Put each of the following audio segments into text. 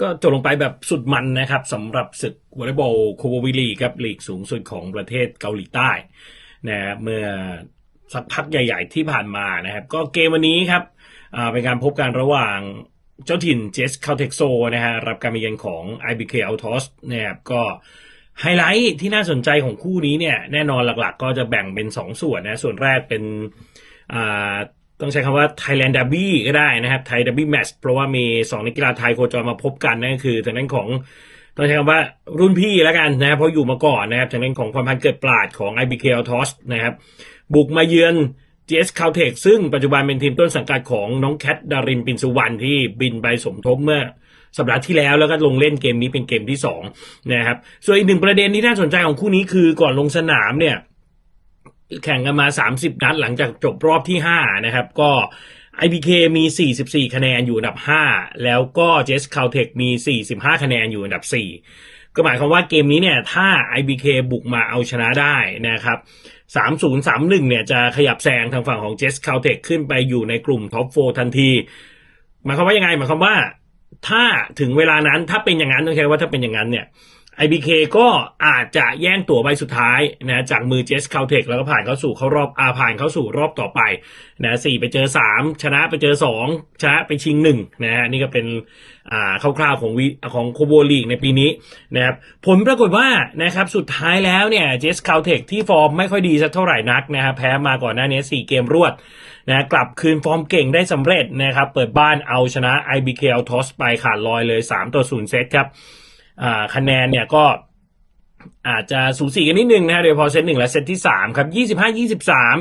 ก็จบลงไปแบบสุดมันนะครับสำหรับศึกวอลเลย์บอลโคววีลีครับลีกสูงสุดของประเทศเกาหลีใต้นะครับเมื่อสักพักใหญ่ ๆ ที่ผ่านมานะครับ ก็เกมวันนี้ครับเป็นการพบกันระหว่างเจ้าถิ่นเจสคาเทคโซนะฮะรับการมาเยือนของ IBK a u t o s นะครับก็ไฮไลท์ที่น่าสนใจของคู่นี้เนี่ยแน่นอนหลักๆ ก็จะแบ่งเป็น 2 ส่วนนะส่วนแรกเป็นอ่า ต้องใช้คำว่า Thailand Derby ก็ได้นะครับไทย Derby Match เพราะว่ามี 2 นักกีฬาไทยโคจรมาพบกันนั่นก็คือทางด้านของต้องใช้คำว่ารุ่นพี่แล้วกันนะครับเพราะอยู่มาก่อนนะครับทางด้านของพรพันเกิดปราดของ IBK a u t o s นะครับบุกมาเยือน GS Caltech ซึ่งปัจจุบันเป็นทีมต้นสังกัดของน้องแคทดารินปินสุวรรณที่บินไปสมทบเมื่อสัปดาห์ที่แล้วแล้วก็ลงเล่นเกมนี้เป็นเกมที่สองนะครับส่วนอีกหนึ่งประเด็นที่น่าสนใจของคู่นี้คือก่อนลงสนามเนี่ย แข่งกันมา 30 นัดหลังจากจบรอบที่ 5 นะครับ ก็ IBK มี 44 คะแนนอยู่อันดับ 5 แล้วก็ Jess Caltech มี 45 คะแนนอยู่อันดับ 4 ก็หมายความว่าเกมนี้เนี่ย ถ้า IBK บุกมาเอาชนะได้นะครับ 30-31 เนี่ยจะขยับแซงทางฝั่งของ Jess Caltech ขึ้นไปอยู่ในกลุ่มท็อป4ทันที หมายความว่ายังไง หมายความว่า ถ้าถึงเวลานั้นถ้าเป็นอย่างนั้นต้องใช้ว่าถ้าเป็นอย่างนั้นเนี่ย IBK ก็อาจจะแย่งตั๋วใบสุดท้ายนะจากมือ Jess Caltech แล้วก็ผ่านเข้าสู่เข้ารอบอาผ่านเข้าสู่รอบต่อไปนะสี่ไปเจอสามชนะไปเจอสองชนะไปชิงหนึ่งนะฮะนี่ก็เป็นอ่าคร่าวๆของวิของโคโบลีกในปีนี้นะครับผลปรากฏว่านะครับสุดท้ายแล้วเนี่ย Jess Caltech ที่ฟอร์มไม่ค่อยดีสักเท่าไหร่นักนะครับแพ้มาก่อนหน้านี้สี่เกมรวดนะกลับคืนฟอร์มเก่งได้สำเร็จนะครับเปิดบ้านเอาชนะ IBK a u t o s ไปขาดลอยเลย 3 ต่อ 0 เซตครับ คะแนนเนี่ยก็อาจจะสูสีกันนิดนึงนะฮะโดยเฉพอเซตหนึ่งและเซตที่สามครับยี่สิบห้ายี่สิบสาม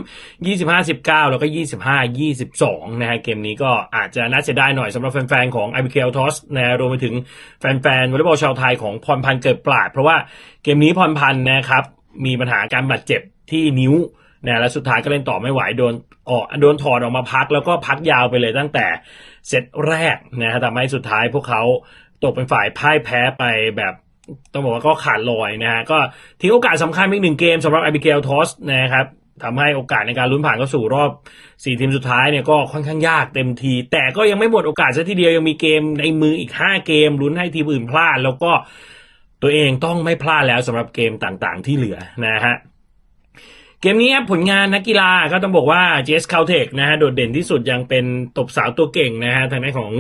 ยี่สิบห้าสิบเก้าแล้วก็ยี่สิบห้ายี่สิบสองนะฮะเกมนี้ก็อาจจะน่าเสียดายหน่อยสำหรับแฟนๆ ของ i b k l t o s นะฮะรวมไปถึงแฟนๆวอลเลย์บอลชาวไทยของพรพันธ์เกิดปราด เพราะว่าเกมนี้พรพันธ์นะครับ มีปัญหาการบาดเจ็บที่นิ้วนะและสุดท้ายก็เล่นต่อไม่ไหวโดนออกโดนถอดออกมาพักแล้วก็พักยาวไปเลยตั้งแต่เซตแรกนะฮะทำให้สุดท้ายพวกเขา ตกเป็นฝ่ายพ่ายแพ้ไปแบบต้องบอกว่าก็ขาดลอยนะฮะก็ทิ้งโอกาสสำคัญอีกหนึ่งเกมสำหรับ Abigail Toss นะครับทำให้โอกาสในการลุ้นผ่านเข้าสู่รอบ 4 ทีมสุดท้ายเนี่ยก็ค่อนข้างยากเต็มที แต่ก็ยังไม่หมดโอกาสซะทีเดียวยังมีเกมในมืออีก 5 เกมลุ้นให้ทีมอื่นพลาด แล้วก็ตัวเองต้องไม่พลาดแล้วสำหรับเกมต่างๆที่เหลือนะฮะ เกมนี้ครับผลงานนักกีฬาก็ต้องบอกว่าเจสคาเทคนะฮะโดดเด่นที่สุดยังเป็นตบสาวตัวเก่งนะฮะทางด้านของ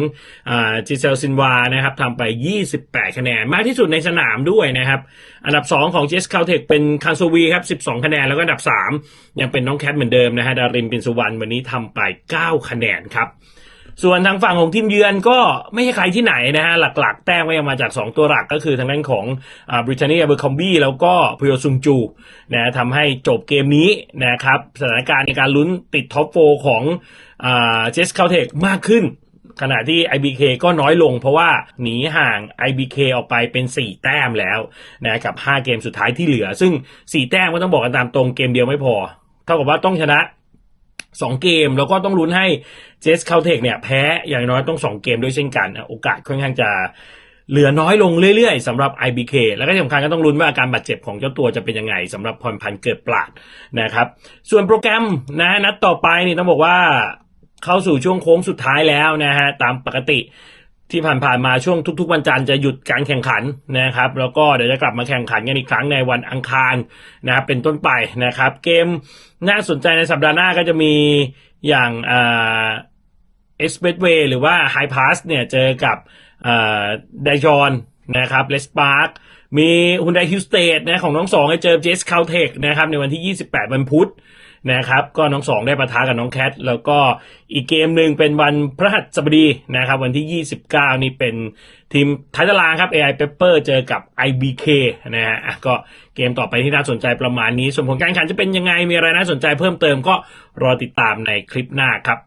จิเซลซินวานะครับทำไป 28 คะแนน มากที่สุดในสนามด้วยนะครับ อันดับ 2 ของเจสคาเทคเป็นคันโซวีครับ 12 คะแนน แล้วก็อันดับ 3 ยังเป็นน้องแคทเหมือนเดิมนะฮะดารินปินสุวรรณวันนี้ทำไป 9 คะแนนครับ ส่วนทางฝั่งของทีมเยือนก็ไม่ใช่ใครที่ไหนนะฮะ หลักๆ แต้มก็ยังมาจาก 2 ตัวหลักก็คือทางด้านของบริ t านีเบอร์คอมบี้แล้วก็พยซุงจูนะทำให้จบเกมนี้นะครับสถานการณ์ในการลุ้นติดท็อปโฟของเจสคาเทคมากขึ้น ขณะที่ IBK ก็น้อยลงเพราะว่าหนีห่าง IBK ออกไปเป็น 4 แต้มแล้วนะกับ 5 เกมสุดท้ายที่เหลือ ซึ่ง 4 แต้มก็ต้องบอกกันตามตรงเกมเดียวไม่พอ เท่ากับว่าต้องชนะ สองเกมแล้วก็ต้องลุ้นให้เจสคาเทคเนี่ยแพ้อย่างน้อยต้องสองเกมด้วยเช่นกัน โอกาสค่อนข้างจะเหลือน้อยลงเรื่อยๆสำหรับ IBK แล้วก็ที่สำคัญก็ต้องลุ้นว่าอาการบาดเจ็บของเจ้าตัวจะเป็นยังไงสำหรับพรพันธ์เกิดปลาดนะครับ ส่วนโปรแกรมนะนัดต่อไปนี่ต้องบอกว่าเข้าสู่ช่วงโค้งสุดท้ายแล้วนะฮะตามปกติ ที่ผ่านๆมาช่วงทุกๆ วันจันทร์จะหยุดการแข่งขันนะครับ แล้วก็เดี๋ยวจะกลับมาแข่งขันกันอีกครั้งในวันอังคารนะครับเป็นต้นไปนะครับ เกมน่าสนใจในสัปดาห์หน้าก็จะมีอย่างอ่าเอ็กซ์เพรสเวย์หรือว่าไฮพาสเนี่ยเจอกับไดจอนนะครับเลสปาร์คมีฮุนไดฮิวสเตดนะของน้องสองเจอเจสคาเทคนะครับในวันที่ 28 วันพุธ นะครับ ก็น้องสองได้ประทะกับน้องแคท แล้วก็อีกเกมหนึ่งเป็นวันพระหัสบดีนะครับ วันที่ 29 นี่เป็นทีมท้ายตารางครับ AI Pepper เจอกับ IBK นะฮะอะก็เกมต่อไปที่น่าสนใจประมาณนี้ ส่วนผลการแข่งขันจะเป็นยังไงมีอะไรน่าสนใจเพิ่มเติมก็รอติดตามในคลิปหน้าครับ